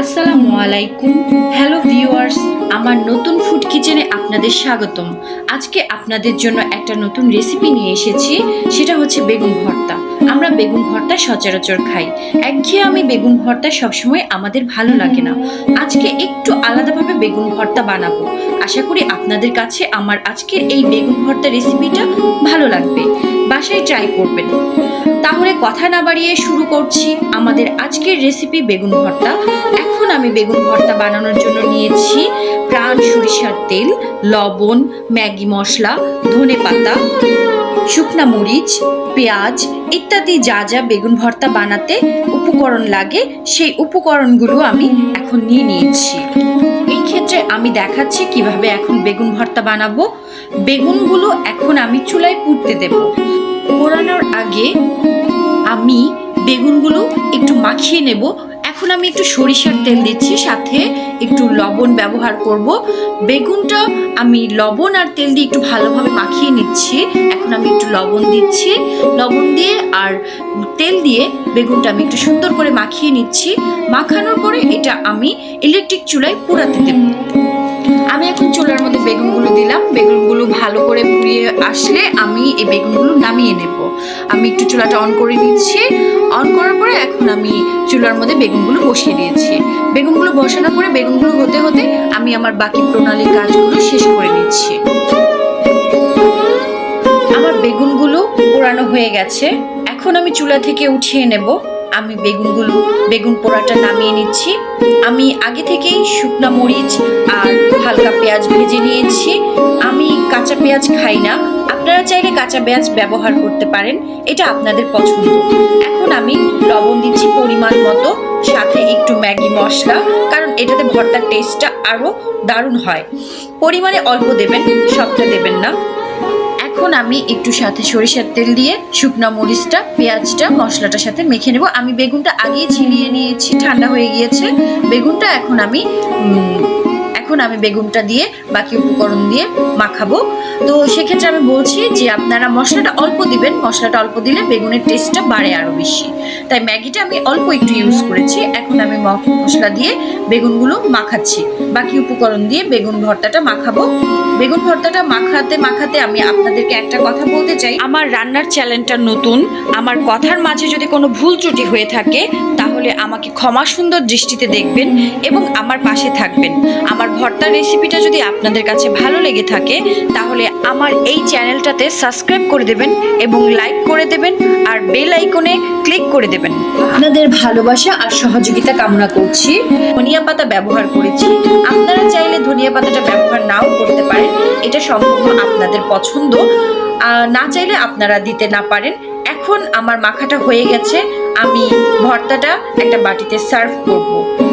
আসসালামু আলাইকুম। Hello viewers আমার নতুন ফুড কিচেনে আপনাদের স্বাগতম। আজকে আপনাদের জন্য একটা নতুন রেসিপি নিয়ে এসেছি, সেটা হচ্ছে বেগুন ভর্তা। আমরা বেগুন ভর্তা সচরাচর খাই। একঘেয়ে আমি বেগুন ভর্তা সবসময় আমাদের ভালো লাগে না। আজকে একটু আলাদাভাবে বেগুন ভর্তা বানাবো। আশা করি আপনাদের কাছে আমার আজকের এই বেগুন ভর্তা রেসিপিটা ভালো লাগবে। বাসায় ট্রাই করবেন। তাহলে কথা না বাড়িয়ে শুরু করছি আমাদের আজকের রেসিপি বেগুন ভর্তা। এখন আমি বেগুন ভর্তা বানানোর জন্য নিয়েছি প্রাণ সরিষার তেল, লবণ, ম্যাগি মশলা, ধনে পাতা, শুকনা মরিচ, পেঁয়াজ ইত্যাদি যা যা বেগুন ভর্তা বানাতে উপকরণ লাগে, সেই উপকরণগুলো আমি এখন নিয়ে নিয়েছি। এই ক্ষেত্রে আমি দেখাচ্ছি কীভাবে এখন বেগুন ভর্তা বানাবো। বেগুনগুলো এখন আমি চুলায় পুড়তে দেব। পোড়ানোর আগে আমি বেগুনগুলো একটু মাখিয়ে নেব। এখন আমি একটু সরিষার তেল দিচ্ছি, সাথে একটু লবণ ব্যবহার করব। বেগুনটা আমি লবণ আর তেল দিয়ে একটু ভালোভাবে মাখিয়ে নিচ্ছি। এখন আমি একটু লবণ দিচ্ছি। লবণ দিয়ে আর তেল দিয়ে বেগুনটা আমি একটু সুন্দর করে মাখিয়ে নিচ্ছি। মাখানোর পরে এটা আমি ইলেকট্রিক চুলায় পোড়াতে দেব। আমি এখন চুলার মধ্যে বেগুনগুলো দিলাম। বেগুনগুলো ভালো করে পুড়িয়ে আসলে আমি এই বেগুনগুলো নামিয়ে নেব। আমি একটু চুলাটা অন করে নিচ্ছি। অন করার পরে এখন আমি চুলার মধ্যে বেগুনগুলো বসিয়ে দিয়েছি। বেগুনগুলো বসানোর পরে বেগুনগুলো হতে হতে আমি আমার বাকি প্রণালীর কাজগুলো শেষ করে নিচ্ছি। আমার বেগুনগুলো পোড়ানো হয়ে গেছে। এখন আমি চুলা থেকে উঠিয়ে নেব। আমি বেগুনগুলো, বেগুন পোড়াটা নামিয়ে নিচ্ছি। আমি আগে থেকেই শুকনা মরিচ আর হালকা পেঁয়াজ ভেজে নিয়েছি। আমি কাঁচা পেঁয়াজ খাই না। আপনারা চাইলে কাঁচা পেঁয়াজ ব্যবহার করতে পারেন। এটা আপনাদের পছন্দ। এখন আমি লবণ দিচ্ছি পরিমাণ মতো, সাথে একটু ম্যাগি মশলা, কারণ এটাতে ভর্তার টেস্টটা আরও দারুণ হয়। পরিমাণে অল্প দেবেন, সবটা দেবেন না। এখন আমি একটু সাথে সরিষার তেল দিয়ে শুকনা মরিচটা, পেঁয়াজটা, মশলাটার সাথে মেখে নেব। আমি বেগুনটা আগেই ছিলিয়ে নিয়েছি, ঠান্ডা হয়ে গিয়েছে। বেগুনটা এখন আমি এখন আমি বেগুনটা দিয়ে বাকি উপকরণ দিয়ে মাখাবো। তো সেক্ষেত্রে আমি বলছি যে আপনারা মশলাটা অল্প দিবেন। মশলাটা অল্প দিলে বেগুনের টেস্টটা বাড়ে আরও বেশি। তাই ম্যাগিটা আমি অল্প একটু ইউজ করেছি। এখন আমি মশলা দিয়ে বেগুনগুলো মাখাচ্ছি। বাকি উপকরণ দিয়ে বেগুন ভর্তাটা মাখাবো। বেগুন ভর্তাটা মাখাতে মাখাতে আমি আপনাদেরকে একটা কথা বলতে চাই। আমার রান্নার চ্যানেলটা নতুন। আমার কথার মাঝে যদি কোনো ভুল ত্রুটি হয়ে থাকে, তাহলে আমাকে ক্ষমা সুন্দর দৃষ্টিতে দেখবেন এবং আমার পাশে থাকবেন। আমার ভর্তার রেসিপিটা যদি আপনাদের কাছে ভালো লেগে থাকে, তাহলে আমার এই চ্যানেলটাতে সাবস্ক্রাইব করে দেবেন এবং লাইক করে দেবেন আর বেল আইকনে ক্লিক করে দেবেন। আপনাদের ভালোবাসা আর সহযোগিতা কামনা করছি। ধনিয়া পাতা ব্যবহার করেছি। আপনারা চাইলে ধনিয়া পাতাটা ব্যবহার নাও করতে পারেন। এটা সম্পূর্ণ আপনাদের পছন্দ। না চাইলে আপনারা দিতে না পারেন। এখন আমার মাখাটা হয়ে গেছে। আমি ভর্তাটা একটা বাটিতে সার্ভ করব।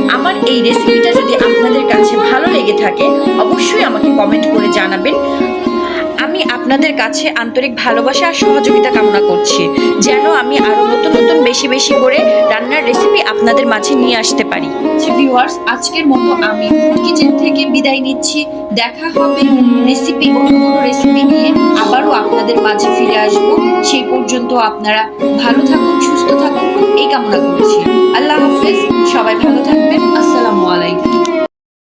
আমার এই রেসিপিটা যদি আপনাদের কাছে ভালো লেগে থাকে, অবশ্যই আমাকে কমেন্ট করে জানাবেন। আমি আপনাদের কাছে আন্তরিক ভালোবাসা আর সহযোগিতা কামনা করছি। যেন আমি আরও নতুন নতুন বেশি বেশি করে রান্নার রেসিপি আপনাদের মাঝে নিয়ে আসতে পারি। ভিউয়ার্স আজকের মতো আমি কিচেন থেকে বিদায় নিচ্ছি। দেখা হবে রেসিপি অন্য কোনো রেসিপি নিয়ে। আবারও আপনাদের মাঝে ফিরে আসব। সেই পর্যন্ত আপনারা ভালো থাকুন, সুস্থ থাকুন, এই কামনা করছি। আল্লাহ হাফেজ, সবাই ভালো থাকবেন। আসসালামু আলাইকুম।